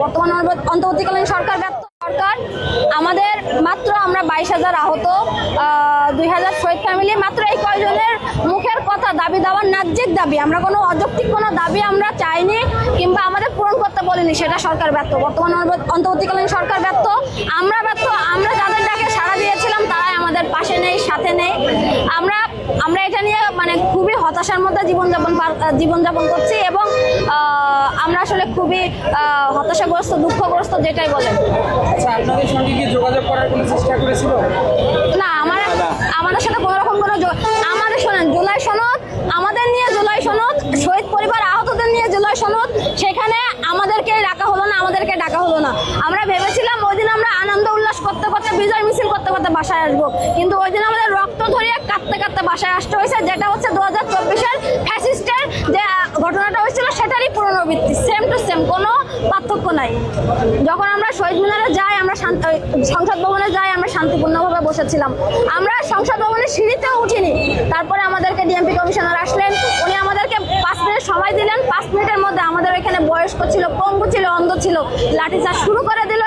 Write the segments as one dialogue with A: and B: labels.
A: বর্তমান অন্তর্বর্তীকালীন সরকার ব্যর্থ সরকার। আমাদের মাত্র আমরা বাইশ হাজার আহত দুই হাজার শহীদ ফ্যামিলি, মাত্র এই কয়জনের মুখের কথা দাবি দাবার ন্যায্যের দাবি। আমরা কোনো অযৌক্তিক কোনো দাবি আমরা চাইনি কিংবা আমাদের পূরণ করতে বলিনি, সেটা সরকার ব্যর্থ বর্তমান অন্তর্বর্তী- অন্তর্বর্তীকালীন সরকার ব্যর্থ আমরা ব্যর্থ আমরা যাদের ডাকে সাড়া দিয়েছিলাম তারাই আমাদের পাশে নেই, সাথে নেই। আমরা আমরা এটা নিয়ে মানে হতাশার মধ্যে জীবনযাপন জীবনযাপন করছি এবং আমরা আসলে খুবই হতাশাগ্রস্ত দুঃখগ্রস্ত যেটাই বলেন।
B: আচ্ছা আপনাদের সঙ্গে কি যোগাযোগ করার কোনো চেষ্টা করেছিল?
A: না আমার আমাদের সাথে কোনো রকম কোনো আমাদের শোনেন জুলাই সনদ আমাদের নিয়ে জুলাই সনদ শহীদ পরিবার আহতদের নিয়ে জুলাই সনদ সেখানে আমাদেরকে ডাকা হলো না আমাদেরকে ডাকা হলো না। আমরা ভেবেছিলাম ওই দিন আমরা আনন্দ উল্লাস করতে করতে বিজয় মিছিল করতে করতে বাসায় আসব। কিন্তু ওই দিন আমাদের রক্ত ধরিয়ে কাঁদতে কাঁদতে বাসায় আসতে হয়েছে যেটা সেটারই পুনরাবৃত্তি সেম টু সেম কোনো পার্থক্য নাই। যখন আমরা শহীদ মিনারে যাই, আমরা সংসদ ভবনে যাই, আমরা শান্তিপূর্ণভাবে বসেছিলাম। আমরা সংসদ ভবনের সিঁড়িতেও উঠিনি। তারপরে আমাদেরকে ডিএমপি কমিশনার আসলেন। উনি আমাদেরকে পাঁচ মিনিট সময় দিলেন। পাঁচ মিনিটের মধ্যে আমাদের এখানে বয়স্ক ছিল, পঙ্গু ছিল, অন্ধ ছিল। লাঠিচার্জ শুরু করে দিল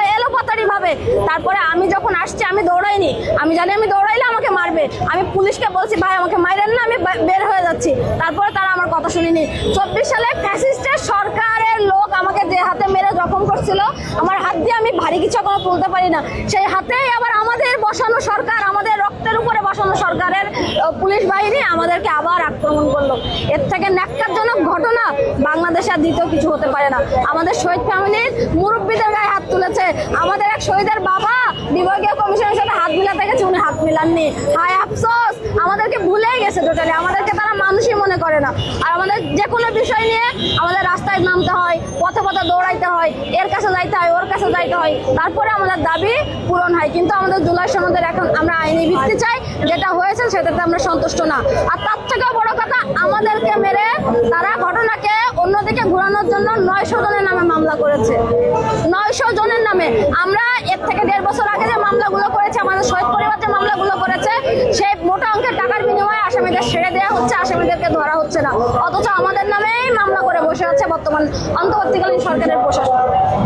A: ভাবে তারপরে আমি যখন আসছি, আমি দৌড়াইনি। আমি জানি আমি দৌড়াইলে আমাকে মারবে। আমি পুলিশকে বলছি, ভাই, আমাকে মাইরেন না, আমি বের হয়ে যাচ্ছি। তারপরে তারা আমার কথা শুনিনি। চব্বিশ সালে ফ্যাসিস্টের সরকারের লোক আমাকে যে হাতে মেরে জখম করছিল, আমার হাত দিয়ে আমি ভারী কিছু কোনো তুলতে পারি না। সেই হাতেই আবার আমাদের বসানো সরকার, আমাদের রক্তের উপরে বসানো সরকারের পুলিশ বাহিনী আমাদেরকে আবার আক্রমণ করল। এর থেকে ন্যাক্কারজনক ঘটনা বাংলাদেশে আর দ্বিতীয় কিছু হতে পারে না। আমাদের শহীদ ফ্যামিলির মুরব্বীদের গায়ে হাত তুলেছে। আমাদের এক শহীদের বাবা বিভাগীয় কমিশনের সাথে হাত মিলাতে গেছে, উনি হাত মিলাননি। হায় আফসোস! আমাদেরকে ভুলেই গেছে টোটালি আমাদেরকে তারা মানুষই মনে করে না। আমাদের যে কোনো বিষয় নিয়ে আমাদের রাস্তায় নামতে হয়, পথে পথে দৌড়াইতে হয়, এর কাছে যাইতে হয়, ওর কাছে যাইতে হয়, তারপরে আমাদের দাবি পূরণ হয়। কিন্তু আমাদের জুলাই সনদের এখন আমরা আইনি ভিত্তি চাই, যেটা হয়েছে সেটাতে আমরা সন্তুষ্ট না। আর তার থেকেও বড় কথা, আমাদেরকে মেরে তারা ঘটনাকে অন্যদিকে ঘোরানোর জন্য নয়শো জনের নামে মামলা করেছে। নয়শো জনের নামে। আমরা এর থেকে দেড় বছর আগে যে মামলাগুলো করেছে, আমাদের শহীদ পরিবার যে মামলাগুলো করেছে, সেই আমাদের নামেই মামলা করে বসে আছে বর্তমান অন্তর্বর্তীকালীন সরকারের প্রশাসন।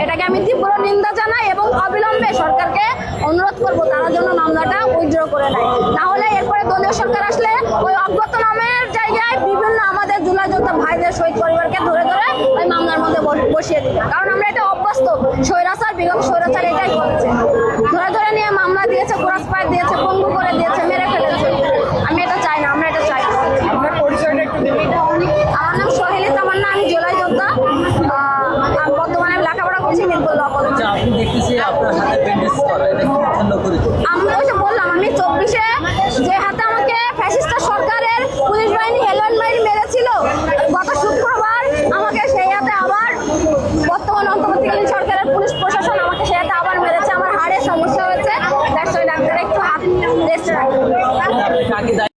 A: এটাকে আমি তীব্র নিন্দা জানাই এবং অবিলম্বে সরকারকে অনুরোধ করব তারা জন্য মামলাটা উইথড্র করে নেয়। না হলে এরপরে দলীয় সরকার আসলে ওই অজ্ঞাত নামের জায়গায় বিভিন্ন আমাদের জুলাই যোদ্ধা ভাইদের শহীদ পরিবারকে ধরে ধরে ওই মামলার মধ্যে বস- বসিয়ে দিবে। কারণ আমরা এটা অভ্যস্ত। স্বৈরাচার, বিগত স্বৈরাচার, এটাই করেছে ধরে ধরে নিয়ে মামলা দিয়েছে কোরাস পায় দিয়েছে পঙ্গু করে দিয়েছে মেরে ফেলেছে আমি এটা চাই না আমরা এটা চাই না
B: আপনার পরিচয়টা একটু দিন
A: আমার নাম সোহেলি তামান্না আমি জুলাই যোদ্ধা আহ, আমি বর্তমানে লেখাপড়া করছি মিরপুর ল কলেজে
C: আচ্ছা আপনি দেখতেছি আপনার হাতে ব্যান্ডেজ করা, এটা কি জন্য